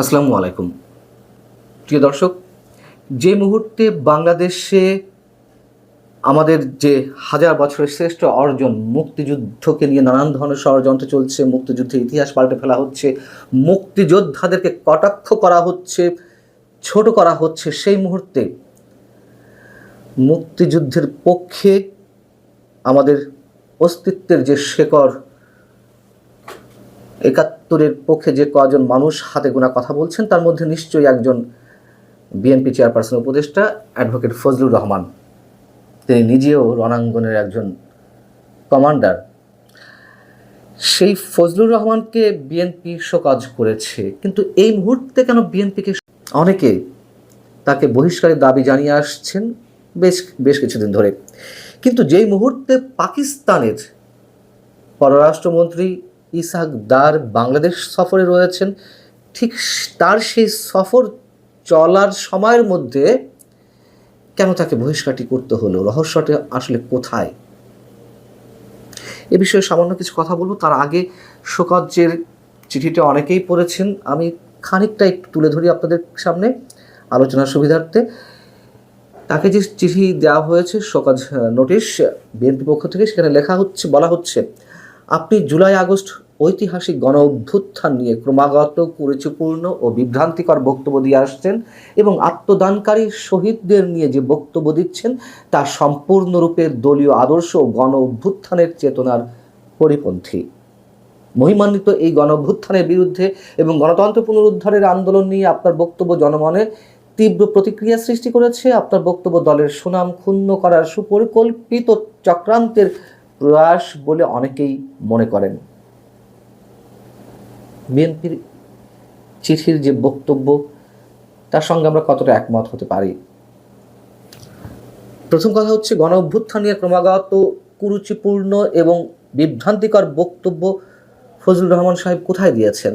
আসসালামু আলাইকুম। প্রিয় দর্শক, যে মুহূর্তে বাংলাদেশে আমাদের যে হাজার বছরের শ্রেষ্ঠ অর্জন মুক্তিযুদ্ধকে নিয়ে নানান ধরনের ষড়যন্ত্র চলছে, মুক্তিযুদ্ধের ইতিহাস পাল্টে ফেলা হচ্ছে, মুক্তিযোদ্ধাদেরকে কটাক্ষ করা হচ্ছে, ছোট করা হচ্ছে, সেই মুহূর্তে মুক্তিযুদ্ধের পক্ষে আমাদের অস্তিত্বের যে শেকড় একাত্তরের পক্ষে যে কজন মানুষ হাতে গোনা কথা বলছেন, তার মধ্যে নিশ্চয়ই একজন বিএনপি চেয়ারপারসন উপদেষ্টা অ্যাডভোকেট ফজলুর রহমান। তিনি নিজেও রণাঙ্গনের একজন কমান্ডার। সেই ফজলুর রহমানকে বিএনপি শোকাজ করেছে, কিন্তু এই মুহূর্তে কেন বিএনপিকে অনেকে তাকে বহিষ্কারের দাবি জানিয়ে আসছেন বেশ বেশ কিছুদিন ধরে। কিন্তু যেই মুহূর্তে পাকিস্তানের পররাষ্ট্রমন্ত্রী ইসাক দার বাংলাদেশ সফরে রয়েছেন। ঠিক তার সেই সফর চলার সময়ের মধ্যে কেন তাকে বহিষ্কারটি করতে হলো? রহস্যটা আসলে কোথায়? এ বিষয়ে সামান্য কিছু কথা বলব। তার আগে শোকজ্জের চিঠিটা অনেকেই পড়েছেন। আমি খানিকটা একটু তুলে ধরি আপনাদের সামনে আলোচনার সুবিধার্থে। তাকে যে চিঠি দেওয়া হয়েছে, শোকজ নোটিশ, বিএনপি পক্ষ থেকে সেখানে লেখা হচ্ছে, বলা হচ্ছে আপনি জুলাই আগস্ট ঐতিহাসিক গণ অভ্যুত্থান নিয়ে ক্রমাগত কুরুচিপূর্ণ ও বিভ্রান্তিকর বক্তব্য দিয়ে আসছেন এবং আত্মদানকারী শহীদদের নিয়ে যে বক্তব্য দিচ্ছেন, তা সম্পূর্ণরূপে দলীয় আদর্শ ও গণ অভ্যুত্থানের চেতনার পরিপন্থী। মহিমান্বিত এই গণ অভ্যুত্থানের বিরুদ্ধে এবং গণতন্ত্র পুনরুদ্ধারের আন্দোলন নিয়ে আপনার বক্তব্য জনমনে তীব্র প্রতিক্রিয়া সৃষ্টি করেছে। আপনার বক্তব্য দলের সুনাম ক্ষুণ্ণ করার সুপরিকল্পিত চক্রান্তের প্রয়াস বলে অনেকেই মনে করেন। বিএনপির চিঠির যে বক্তব্য, তার সঙ্গে আমরা কতটা একমত হতে পারি? প্রথম কথা হচ্ছে গণ অভ্যুত্থান নিয়ে ক্রমাগত কুরুচিপূর্ণ এবং বিভ্রান্তিকর বক্তব্য ফজলুর রহমান সাহেব কোথায় দিয়েছেন?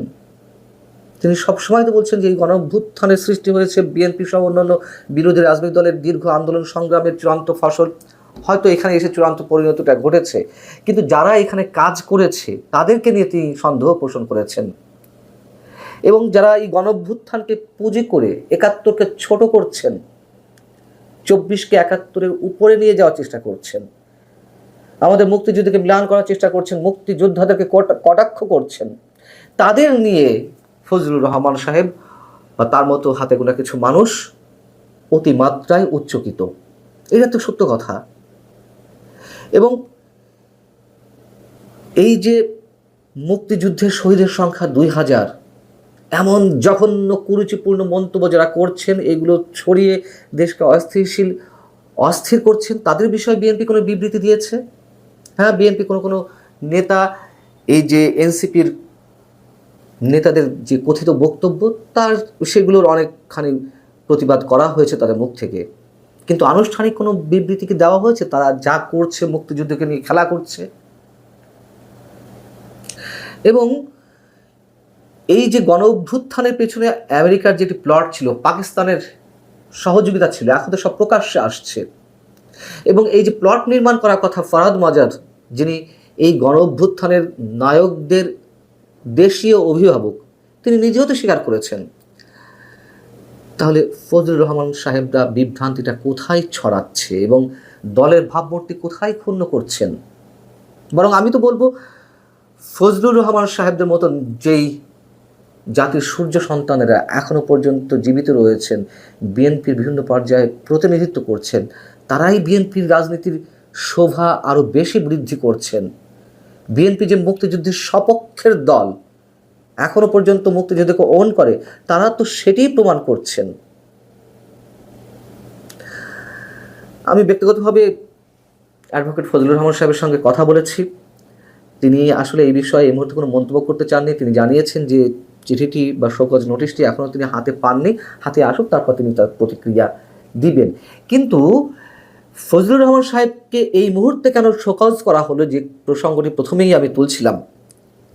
তিনি সবসময় তো বলছেন যে এই গণ অভ্যুত্থানের সৃষ্টি হয়েছে বিএনপি সহ অন্যান্য বিরোধী রাজনৈতিক দলের দীর্ঘ আন্দোলন সংগ্রামের চূড়ান্ত ফসল। হয়তো এখানে এসে চূড়ান্ত পরিণতিটা ঘটেছে। কিন্তু যারা এখানে কাজ করেছে, তাদেরকে নিয়ে তিনি সন্দেহ পোষণ করেছেন। এবং যারা এই গণভ্যুত্থানকে পুঁজি করে একাত্তরকে ছোট করছেন, চব্বিশকে একাত্তরের উপরে নিয়ে যাওয়ার চেষ্টা করছেন। আমাদের মুক্তিযুদ্ধকে ম্লান করার চেষ্টা করছেন, মুক্তিযোদ্ধাদেরকে কটা- কটাক্ষ করছেন। তাদের নিয়ে ফজলুর রহমান সাহেব বা তার মতো হাতে গোনা কিছু মানুষ অতিমাত্রায় উচ্চকিত। এটা তো সত্য কথা। এবং এই যে মুক্তিযুদ্ধের শহীদের সংখ্যা দুই হাজার, এমন জঘন্য কুরুচিপূর্ণ মন্তব্য যারা করছেন, এগুলো ছড়িয়ে দেশকে অস্থিরশীল, অস্থির করছেন, তাদের বিষয়ে বিএনপি কোনো বিবৃতি দিয়েছে? হ্যাঁ বিএনপি কোনো কোনো নেতা, এই যে এনসিপির নেতাদের যে কথিত বক্তব্য, তার সেগুলোর অনেকখানি প্রতিবাদ করা হয়েছে তাদের মুখ থেকে। কিন্তু আনুষ্ঠানিক কোনো বিবৃতি কি দেওয়া হয়েছে? তারা যা করছে, মুক্তিযুদ্ধকে নিয়ে খেলা করছে। এবং এই যে গণ অভ্যুত্থানের পেছনে আমেরিকার যেটি প্লট ছিল, পাকিস্তানের সহযোগিতা ছিল, এখন তো সব প্রকাশ্যে আসছে। এবং এই যে প্লট নির্মাণ করার কথা ফরাদ মাজার যিনি এই গণ অভ্যুত্থানের নায়কদের দেশীয় অভিভাবক, তিনি নিজেও তো স্বীকার করেছেন। তাহলে ফজলুর রহমান সাহেবরা বিভ্রান্তিটা কোথায় ছড়াচ্ছে এবং দলের ভাবমূর্তি কোথায় ক্ষুণ্ণ করছেন? বরং আমি তো বলব, ফজলুর রহমান সাহেবদের মতন যেই জাতির সূর্য সন্তানেরা এখনও পর্যন্ত জীবিত রয়েছেন, বিএনপির বিভিন্ন পর্যায়ে প্রতিনিধিত্ব করছেন, তারাই বিএনপির রাজনীতির শোভা আরও বেশি বৃদ্ধি করছেন। বিএনপি যে মুক্তিযুদ্ধের সপক্ষের দল এখনও পর্যন্ত মুক্তিযুদ্ধকে ওন করে, তারা তো সেটাই প্রমাণ করছেন। আমি ব্যক্তিগতভাবে অ্যাডভোকেট ফজলুর রহমান সাহেবের সঙ্গে কথা বলেছি। তিনি আসলে এই বিষয়ে এই মুহূর্তে কোনো মন্তব্য করতে চাননি। তিনি জানিয়েছেন যে চিঠিটি বা শোকজ নোটিশটি এখনও তিনি হাতে পাননি। হাতে আসুক, তারপর তিনি তার প্রতিক্রিয়া দিবেন। কিন্তু ফজলুর রহমান সাহেবকে এই মুহূর্তে কেন শোকজ করা হলো যে প্রসঙ্গটি প্রথমেই আমি তুলছিলাম?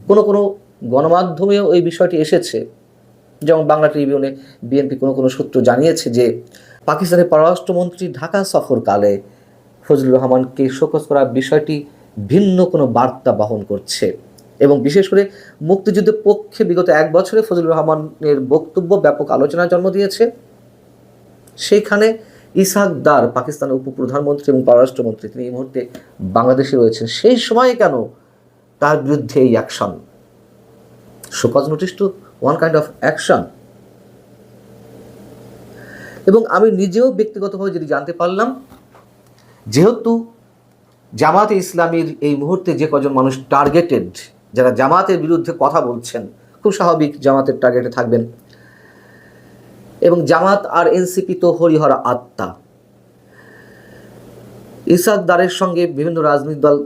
কোনো কোনো গণমাধ্যমেও এই বিষয়টি এসেছে। যেমন বাংলা ট্রিবিউনে বিএনপি কোনো কোনো সূত্র জানিয়েছে যে, পাকিস্তানের পররাষ্ট্রমন্ত্রী ঢাকা সফরকালে ফজলুর রহমানকে শোকজ করার বিষয়টি ভিন্ন কোনো বার্তা বহন করছে। এবং বিশেষ করে মুক্তিযুদ্ধের পক্ষে বিগত এক বছরে ফজলুর রহমানের বক্তব্য ব্যাপক আলোচনার জন্ম দিয়েছে। সেইখানে ইসাক দার পাকিস্তানের উপপ্রধানমন্ত্রী এবং পররাষ্ট্রমন্ত্রী, তিনি এই মুহূর্তে বাংলাদেশে রয়েছেন। সেই সময়ে কেন তার বিরুদ্ধে এই action? Show cause notice to one kind of action. এবং আমি নিজেও ব্যক্তিগতভাবে যদি জানতে পারলাম, যেহেতু জামাতে ইসলামীর এই মুহূর্তে যে কজন মানুষ টার্গেটেড যারা জামাতের বিরুদ্ধে কথা বলছেন, খুব স্বাভাবিক জামাতের টার্গেটে থাকবেন। এবং জামাত আর এনসিপি তো হরিহর আত্মা। ইসাক দারের সঙ্গে বিভিন্ন রাজনৈতিক দল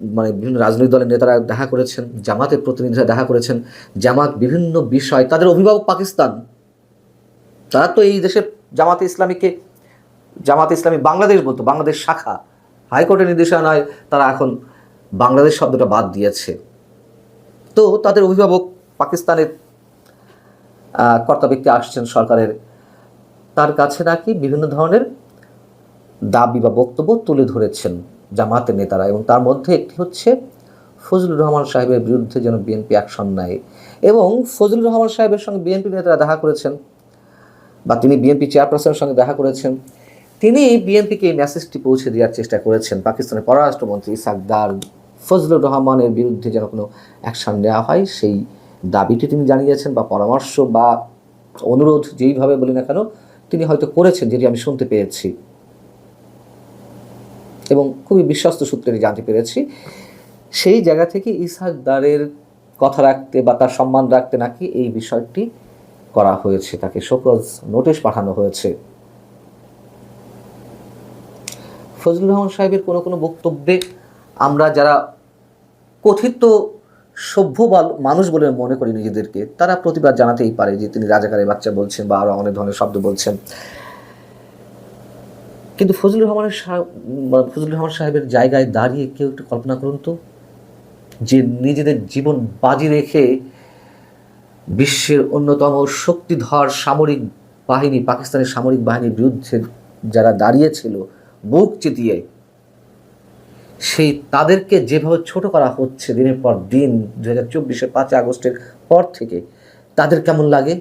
মানে বিভিন্ন রাজনৈতিক দলের নেতারা দেখা করেছেন, জামাতের প্রতিনিধিরা দেখা করেছেন, জামাত বিভিন্ন বিষয়, তাদের অভিভাবক পাকিস্তান, তারা তো এই দেশের জামাতে ইসলামীকে, জামাতে ইসলামী বাংলাদেশ বলতো, বাংলাদেশ শাখা, হাইকোর্টের নির্দেশনায় তারা এখন বাংলাদেশ শব্দটা বাদ দিয়েছে। তো তাদের অভিভাবক পাকিস্তানের কর্তা ব্যক্তি আসছেন সরকারের তার কাছে নাকি বিভিন্ন ধরনের দাবি বা বক্তব্য তুলে ধরেছেন। জামাতের নেতারা এবং তার মধ্যে একটি হচ্ছে ফজলুর রহমান সাহেবের বিরুদ্ধে যেন বিএনপি অ্যাকশন নেয় এবং ফজলুর রহমান সাহেবের সঙ্গে বিএনপি নেতারা দেখা করেছেন বা তিনি বিএনপি চেয়ারপারসনের সঙ্গে দেখা করেছেন। তিনি বিএনপিকে এই মেসেজটি পৌঁছে দেওয়ার চেষ্টা করেছেন। পাকিস্তানের পররাষ্ট্রমন্ত্রী সাকদার ফজলুর রহমানের বিরুদ্ধে যেন কোনো অ্যাকশন নেওয়া হয়, সেই দাবিটি তিনি জানিয়েছেন বা পরামর্শ বা অনুরোধ যেইভাবে বলি না কেন, তিনি হয়তো করেছেন, যেটি আমি শুনতে পেয়েছি। এবং খুবই বিশ্বস্ত সূত্রে জানতে পেরেছি। সেই জায়গা থেকে ইসাক দারের কথা রাখতে বা তার সম্মান রাখতে নাকি এই বিষয়টি করা হয়েছে, তাকে শোকজ নোটিশ পাঠানো হয়েছে। ফজলুর রহমান সাহেবের কোনো কোনো বক্তব্যে আমরা যারা কথিত সভ্য মানুষ বলে মনে করি নিজেদেরকে, তারা প্রতিবাদ জানাতেই পারে যে তিনি রাজাকারের বাচ্চা বলছেন বা আরও অনেক ধরনের শব্দ বলছেন। কিন্তু ফজলুর রহমানের মানে ফজলুর রহমান সাহেবের জায়গায় দাঁড়িয়ে কেউ একটু কল্পনা করুন তো, যে নিজেদের জীবন বাজি রেখে বিশ্বের অন্যতম শক্তিধর সামরিক বাহিনী, পাকিস্তানের সামরিক বাহিনীর বিরুদ্ধে যারা দাঁড়িয়েছিল, বুক চিতিয়ে, সেই তাদেরকে যেভাবে ছোট করা হচ্ছে দিনের পর দিন দু হাজার চব্বিশের পাঁচই আগস্টের পর থেকে, তাদের কেমন লাগে?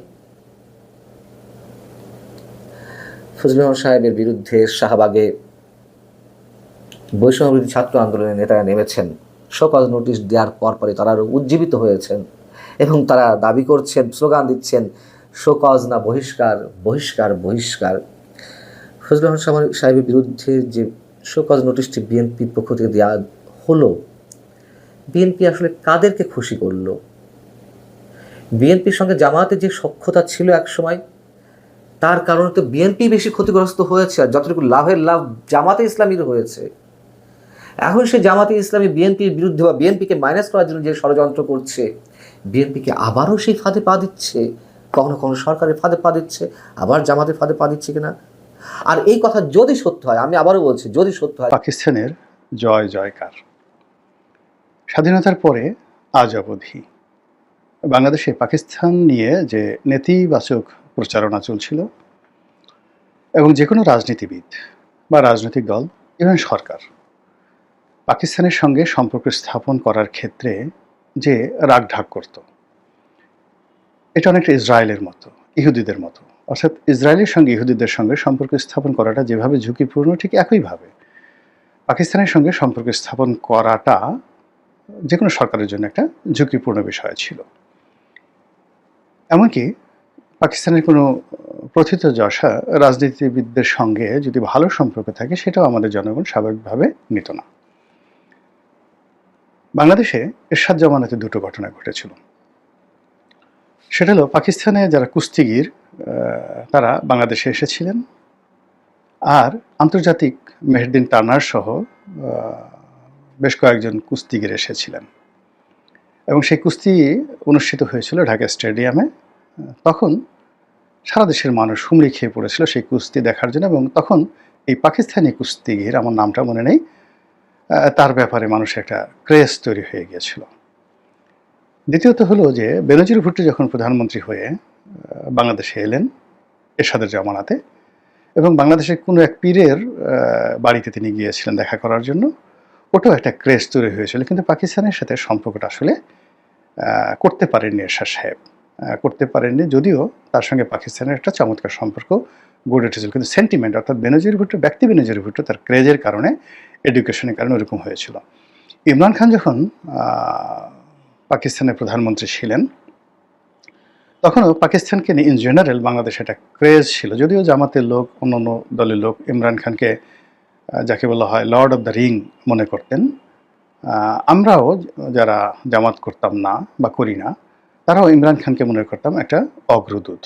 রহমান সাহেবের বিরুদ্ধে শাহবাগে বৈষম্যবিরোধী ছাত্র আন্দোলনের নেতারা নেমেছেন। সকল নোটিশ দেওয়ার পর পরে তারা আরও উজ্জীবিত হয়েছেন এবং তারা দাবি করছেন, স্লোগান দিচ্ছেন, শোকজ না বহিষ্কার বহিষ্কার বহিষ্কার ফজলুর রহমান সাহেবের বিরুদ্ধে যে শোকজ নোটিশটি বিএনপির পক্ষ থেকে দেওয়া হলো, বিএনপি আসলে কাদেরকে খুশি করল? বিএনপির সঙ্গে জামায়াতের যে সক্ষতা ছিল এক সময় তার কারণে তো বিএনপি বেশি ক্ষতিগ্রস্ত হয়েছে আর যতটুকু লাভের লাভ জামাতে ইসলামীর হয়েছে। এখন সে জামাতে ইসলামী বিএনপির বিরুদ্ধে বা বিএনপিকে মাইনাস করার জন্য যে ষড়যন্ত্র করছে বিএনপিকে আবারও সেই ফাঁদে পা দিচ্ছে। কখনো কখনো সরকারের ফাঁদে পা দিচ্ছে, আবার জামাতের ফাঁদে পা দিচ্ছে কিনা? আর এই কথা যদি সত্য হয়, আমি আবারও বলছি, যদি সত্য হয় পাকিস্তানের জয় জয়কার। স্বাধীনতার পরে আজ অবধি বাংলাদেশে পাকিস্তান নিয়ে যে নেতিবাচক প্রচারণা চলছিল। এবং যে কোনো রাজনীতিবিদ বা রাজনৈতিক দল ইভেন সরকার, পাকিস্তানের সঙ্গে সম্পর্ক স্থাপন করার ক্ষেত্রে যে রাগঢাক করত, এটা অনেকটা ইসরায়েলের মতো, ইহুদিদের মতো। অর্থাৎ ইসরায়েলের সঙ্গে ইহুদিদের সঙ্গে সম্পর্ক স্থাপন করাটা যেভাবে ঝুঁকিপূর্ণ, ঠিক একইভাবে পাকিস্তানের সঙ্গে সম্পর্ক স্থাপন করাটা যে কোনো সরকারের জন্য একটা ঝুঁকিপূর্ণ বিষয় ছিল। এমনকি পাকিস্তানের কোনো প্রথিত যশা রাজনীতিবিদদের সঙ্গে যদি ভালো সম্পর্ক থাকে, সেটাও আমাদের জনগণ স্বাভাবিকভাবে নিত না। বাংলাদেশে এরশাদ জামানাতে দুটো ঘটনা ঘটেছিল। সেটা হলো, পাকিস্তানে যারা কুস্তিগির তারা বাংলাদেশে এসেছিলেন। আর আন্তর্জাতিক মেহেরদিন টার্নার সহ বেশ কয়েকজন কুস্তিগির এসেছিলেন। এবং সেই কুস্তি অনুষ্ঠিত হয়েছিল ঢাকা স্টেডিয়ামে। তখন সারা দেশের মানুষ হুমড়ি খেয়ে পড়েছিল সেই কুস্তি দেখার জন্য এবং তখন এই পাকিস্তানি কুস্তিগির, আমার নামটা মনে নেই তার ব্যাপারে মানুষের একটা ক্রেজ তৈরি হয়ে গিয়েছিল। দ্বিতীয়ত হলো যে বেনজির ভুট্টো যখন প্রধানমন্ত্রী হয়ে বাংলাদেশে এলেন এরশাদের জামানাতে এবং বাংলাদেশের কোনো এক পীরের বাড়িতে তিনি গিয়েছিলেন দেখা করার জন্য, ওটাও একটা ক্রেজ তৈরি হয়েছিল। কিন্তু পাকিস্তানের সাথে সম্পর্কটা আসলে করতে পারেননি এরশাদ সাহেব। করতে পারেননি। যদিও তার সঙ্গে পাকিস্তানের একটা চমৎকার সম্পর্ক গড়ে উঠেছিল কিন্তু সেন্টিমেন্ট অর্থাৎ বেনজির ভুট্টো, ব্যক্তি বেনজির ভুট্টো, তার ক্রেজের কারণে এডুকেশনের কারণে ওরকম হয়েছিল। ইমরান খান যখন পাকিস্তানের প্রধানমন্ত্রী ছিলেন, তখনও পাকিস্তানকে নিয়ে ইন জেনারেল বাংলাদেশে একটা ক্রেজ ছিল। যদিও জামাতের লোক অন্য অন্য দলের লোক ইমরান খানকে যাকে বলা হয় লর্ড অফ দ্য রিং মনে করতেন। আমরাও যারা জামাত করতাম না বা করি না তারাও ইমরান খানকে মনে করতাম একটা অগ্রদূত।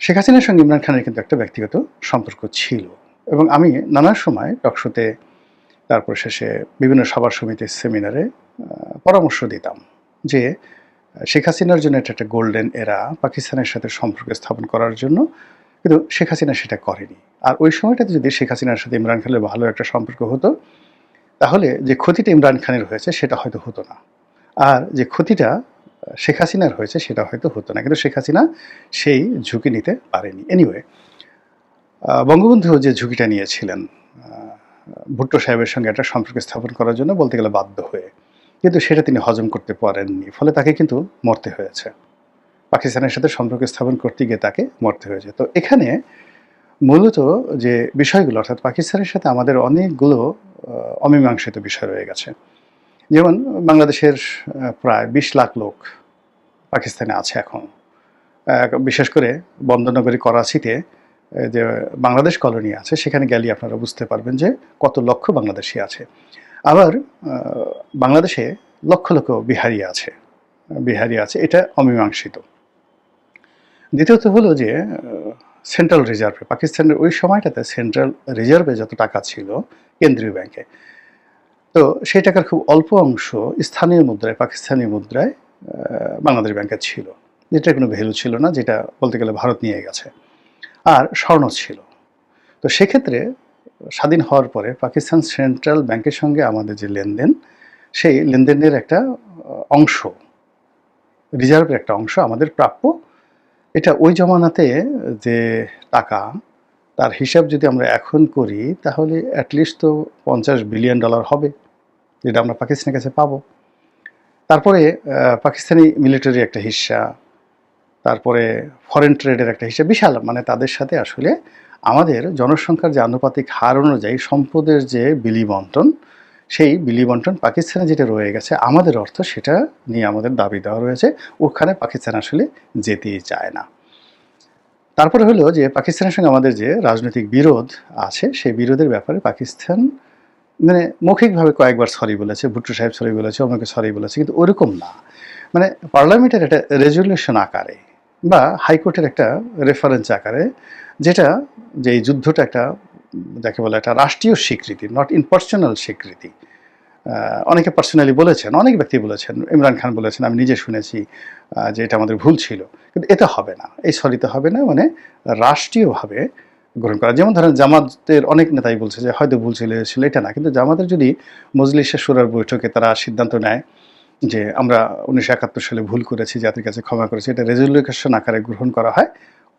শেখ হাসিনার সঙ্গে ইমরান খানের কিন্তু একটা ব্যক্তিগত সম্পর্ক ছিল এবং আমি নানা সময় টকশোতে, তারপর শেষে বিভিন্ন সভা সমিতির সেমিনারে পরামর্শ দিতাম যে শেখ হাসিনার জন্য এটা একটা গোল্ডেন এরা, পাকিস্তানের সাথে সম্পর্ক স্থাপন করার জন্য, কিন্তু শেখ হাসিনা সেটা করেনি। আর ওই সময়টাতে যদি শেখ হাসিনার সাথে ইমরান খানের ভালো একটা সম্পর্ক হতো, তাহলে যে ক্ষতিটা ইমরান খানের হয়েছে সেটা হয়তো হতো না। আর যে ক্ষতিটা শেখ হাসিনার হয়েছে, সেটা হয়তো হতো না। কিন্তু শেখ হাসিনা সেই ঝুঁকি নিতে পারেনি। এনিওয়ে বঙ্গবন্ধু যে ঝুঁকিটা নিয়েছিলেন ভুট্টো সাহেবের সঙ্গে একটা সম্পর্ক স্থাপন করার জন্য বলতে গেলে বাধ্য হয়ে। কিন্তু সেটা তিনি হজম করতে পারেননি, ফলে তাকে কিন্তু মরতে হয়েছে। পাকিস্তানের সাথে সম্পর্ক স্থাপন করতে গিয়ে তাকে মরতে হয়েছে। তো এখানে মূলত যে বিষয়গুলো, অর্থাৎ পাকিস্তানের সাথে আমাদের অনেকগুলো অমীমাংসিত বিষয় রয়ে গেছে। যেমন বাংলাদেশের প্রায় বিশ লাখ লোক পাকিস্তানে আছে এখন। বিশেষ করে বন্দরনগরী, করাচিতে যে বাংলাদেশ কলোনি আছে, সেখানে গেলে আপনারা বুঝতে পারবেন যে কত লক্ষ বাংলাদেশি আছে। আবার বাংলাদেশে লক্ষ লক্ষ বিহারি আছে বিহারি আছে, এটা অমীমাংসিত। দ্বিতীয়ত হলো যে সেন্ট্রাল রিজার্ভে, পাকিস্তানের ওই সময়টাতে সেন্ট্রাল রিজার্ভে যত টাকা ছিল, কেন্দ্রীয় ব্যাংকে তো সেই টাকার খুব অল্প অংশ স্থানীয় মুদ্রায়, পাকিস্তানি মুদ্রায় বাংলাদেশ ব্যাংকে ছিল। যেটার কোনো ভ্যালু ছিল না, যেটা বলতে গেলে ভারত নিয়ে গেছে। আর স্বর্ণ ছিল। তো সেক্ষেত্রে স্বাধীন হওয়ার পরে পাকিস্তান সেন্ট্রাল ব্যাংকের সঙ্গে আমাদের যে লেনদেন, সেই লেনদেনের একটা অংশ, রিজার্ভের একটা অংশ আমাদের প্রাপ্য। এটা ওই জমানাতে যে টাকা, তার হিসাব যদি আমরা এখন করি, তাহলে অ্যাটলিস্ট তো পঞ্চাশ বিলিয়ন ডলার হবে। যেটা আমরা পাকিস্তানের কাছে পাবো। তারপরে পাকিস্তানি মিলিটারি একটা হিস্সা, তারপরে ফরেন ট্রেডের একটা হিসাব বিশাল মানে তাদের সাথে আসলে আমাদের জনসংখ্যার যে আনুপাতিক হার অনুযায়ী সম্পদের যে বিলি বন্টন সেই বিলি বন্টন পাকিস্তানে যেটা রয়ে গেছে, আমাদের অর্থ সেটা নিয়ে আমাদের দাবি দেওয়া রয়েছে। ওখানে পাকিস্তান আসলে যেতেই চায় না। তারপরে হলো যে, পাকিস্তানের সঙ্গে আমাদের যে রাজনৈতিক বিরোধ আছে, সেই বিরোধের ব্যাপারে পাকিস্তান মানে মৌখিকভাবে কয়েকবার সরি বলেছে, ভুট্টো সাহেব সরি বলেছে অমুকে সরি বলেছে, কিন্তু ওরকম না। মানে পার্লামেন্টের একটা রেজলিউশন আকারে বা হাইকোর্টের একটা রেফারেন্স আকারে যেটা যে এই যুদ্ধটা একটা যাকে বলে একটা রাষ্ট্রীয় স্বীকৃতি নট ইনপার্সোনাল স্বীকৃতি। অনেকে পার্সোনালি বলেছেন, অনেক ব্যক্তি বলেছেন, ইমরান খান বলেছেন, আমি নিজে শুনেছি যে এটা আমাদের ভুল ছিল। কিন্তু এটা হবে না। এই সরিতে হবে না মানে রাষ্ট্রীয়ভাবে গ্রহণ করা। যেমন ধরেন জামাতের অনেক নেতাই বলছে যে, হয়তো ভুল ছিল ছিল, এটা না। কিন্তু জামাতের যদি মজলিসে সুরার বৈঠকে তারা সিদ্ধান্ত নেয় যে, আমরা উনিশশো একাত্তর সালে ভুল করেছি, জাতির কাছে ক্ষমা করেছি, এটা রেজলিউশন আকারে গ্রহণ করা হয়,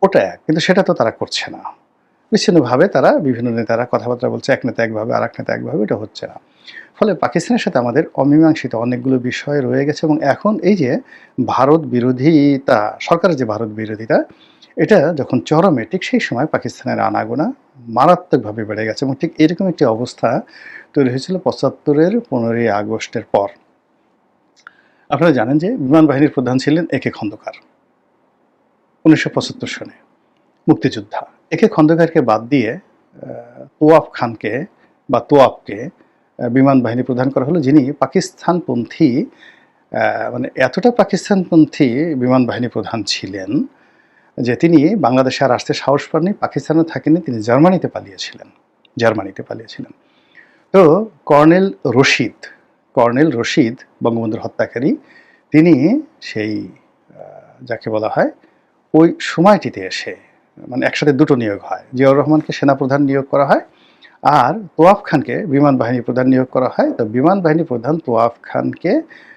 ওটা এক। কিন্তু সেটা তো তারা করছে না। বিচ্ছিন্নভাবে তারা বিভিন্ন নেতারা কথাবার্তা বলছে, এক নেতা একভাবে আর এক নেতা একভাবে, এটা হচ্ছে না। ফলে পাকিস্তানের সাথে আমাদের অমীমাংসিত অনেকগুলো বিষয় রয়ে গেছে এবং এখন এই যে, ভারত বিরোধিতা সরকারের যে ভারত বিরোধিতা এটা যখন চরমে ঠিক সেই সময় পাকিস্তানের আনাগোনা মারাত্মকভাবে বেড়ে গেছে এবং ঠিক এরকম একটি অবস্থা তৈরি হয়েছিল পঁচাত্তরের পনেরোই আগস্টের পর। আপনারা জানেন যে বিমান বাহিনীর প্রধান ছিলেন একে খন্দকার উনিশশো পঁচাত্তর সনে মুক্তিযোদ্ধা। একে খন্দকারকে বাদ দিয়ে তোয়াফ খানকে বা তোয়াবকে আহ, বিমান বাহিনী প্রদান করা হলো যিনি পাকিস্তানপন্থী মানে এতটা পাকিস্তানপন্থী বিমান বাহিনী প্রধান ছিলেন যে তিনি বাংলাদেশে আর আসতে সাহস পাননি, পাকিস্তানে থাকেননি, তিনি জার্মানিতে পালিয়েছিলেন জার্মানিতে পালিয়েছিলেন। তো কর্নেল রশিদ কর্নেল রশিদ বঙ্গবন্ধুর হত্যাকারী, তিনি সেই যাকে বলা হয়, ওই সময়টিতে এসে মানে একসাথে দুটো নিয়োগ হয়, জিয়াউর রহমানকে সেনাপ্রধান নিয়োগ করা হয় আর তোয়াফ খানকে বিমান বাহিনী প্রধান নিয়োগ করা হয়। তো বিমান বাহিনী প্রধান তোয়াফ খানকে